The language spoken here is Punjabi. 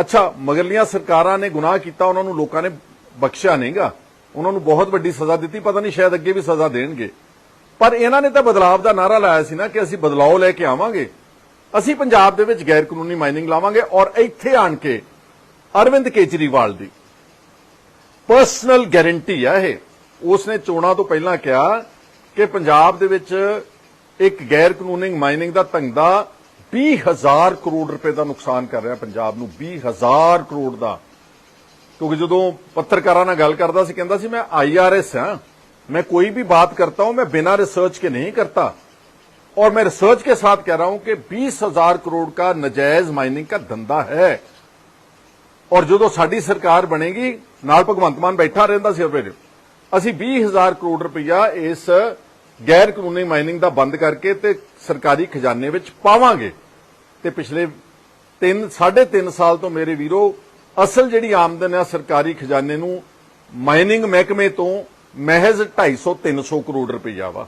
ਅੱਛਾ, ਮਗਰਲੀਆਂ ਸਰਕਾਰਾਂ ਨੇ ਗੁਨਾਹ ਕੀਤਾ, ਉਹਨਾਂ ਨੂੰ ਲੋਕਾਂ ਨੇ ਬਖਸ਼ਿਆ ਨਹੀਂਗਾ। ਉਹਨਾਂ ਨੂੰ ਬਹੁਤ ਵੱਡੀ ਸਜ਼ਾ ਦਿੱਤੀ, ਪਤਾ ਨਹੀਂ ਸ਼ਾਇਦ ਅੱਗੇ ਵੀ ਸਜ਼ਾ ਦੇਣਗੇ। ਪਰ ਇਹਨਾਂ ਨੇ ਤਾਂ ਬਦਲਾਵ ਦਾ ਨਾਰਾ ਲਾਇਆ ਸੀ ਨਾ ਕਿ ਅਸੀਂ ਬਦਲਾਅ ਲੈ ਕੇ ਆਵਾਂਗੇ। ਅਸੀਂ ਪੰਜਾਬ ਦੇ ਵਿੱਚ ਗੈਰ ਕਾਨੂੰਨੀ ਮਾਈਨਿੰਗ ਲਾਵਾਂਗੇ ਔਰ ਇੱਥੇ ਆਣ ਕੇ ਅਰਵਿੰਦ ਕੇਜਰੀਵਾਲ ਦੀ ਪਰਸਨਲ ਗਾਰੰਟੀ ਆ ਇਹ। ਉਸਨੇ ਚੋਣਾਂ ਤੋਂ ਪਹਿਲਾਂ ਕਿਹਾ ਕਿ ਪੰਜਾਬ ਦੇ ਵਿੱਚ ਇੱਕ ਗੈਰ ਕਾਨੂੰਨੀ ਮਾਈਨਿੰਗ ਦਾ ਧੰਦਾ 20000 ਕਰੋੜ ਰੁਪਏ ਦਾ ਨੁਕਸਾਨ ਕਰ ਰਿਹਾ ਪੰਜਾਬ ਨੂੰ 20000 ਕਰੋੜ ਦਾ। ਕਿਉਂਕਿ ਜਦੋਂ ਪੱਤਰਕਾਰਾਂ ਨਾਲ ਗੱਲ ਕਰਦਾ ਸੀ, ਕਹਿੰਦਾ ਸੀ, ਮੈਂ ਆਈਆਰਐਸ ਹਾਂ। ਮੈਂ ਕੋਈ ਵੀ ਬਾਤ ਕਰਤਾ हूं मैं बिना रिसर्च के नहीं करता और मैं रिसर्च के साथ कह रहा हूं कि बीस ਕਰੋੜ करोड़ का ਮਾਈਨਿੰਗ माइनिंग का ਹੈ। ਔਰ ਜਦੋਂ ਸਾਡੀ ਸਰਕਾਰ ਬਣੇਗੀ, ਨਾਲ ਭਗਵੰਤ ਮਾਨ ਬੈਠਾ ਰਹਿੰਦਾ ਸੀ ਫਿਰ ਅਸੀਂ 20000 ਕਰੋੜ ਰੁਪਇਆ ਇਸ ਗੈਰ ਕਾਨੂੰਨੀ ਮਾਈਨਿੰਗ ਦਾ ਬੰਦ ਕਰਕੇ ਤੇ ਸਰਕਾਰੀ ਖਜ਼ਾਨੇ ਵਿੱਚ ਪਾਵਾਂਗੇ। ਤੇ ਪਿਛਲੇ 3 3.5 ਸਾਲ ਤੋਂ ਮੇਰੇ ਵੀਰੋ, ਅਸਲ ਜਿਹੜੀ ਆਮਦਨ ਹੈ ਸਰਕਾਰੀ ਖਜ਼ਾਨੇ ਨੂੰ ਮਾਈਨਿੰਗ ਮਹਿਕਮੇ ਤੋਂ ਮਹਿਜ਼ 250 300 ਕਰੋੜ ਰੁਪਈਆ ਵਾ।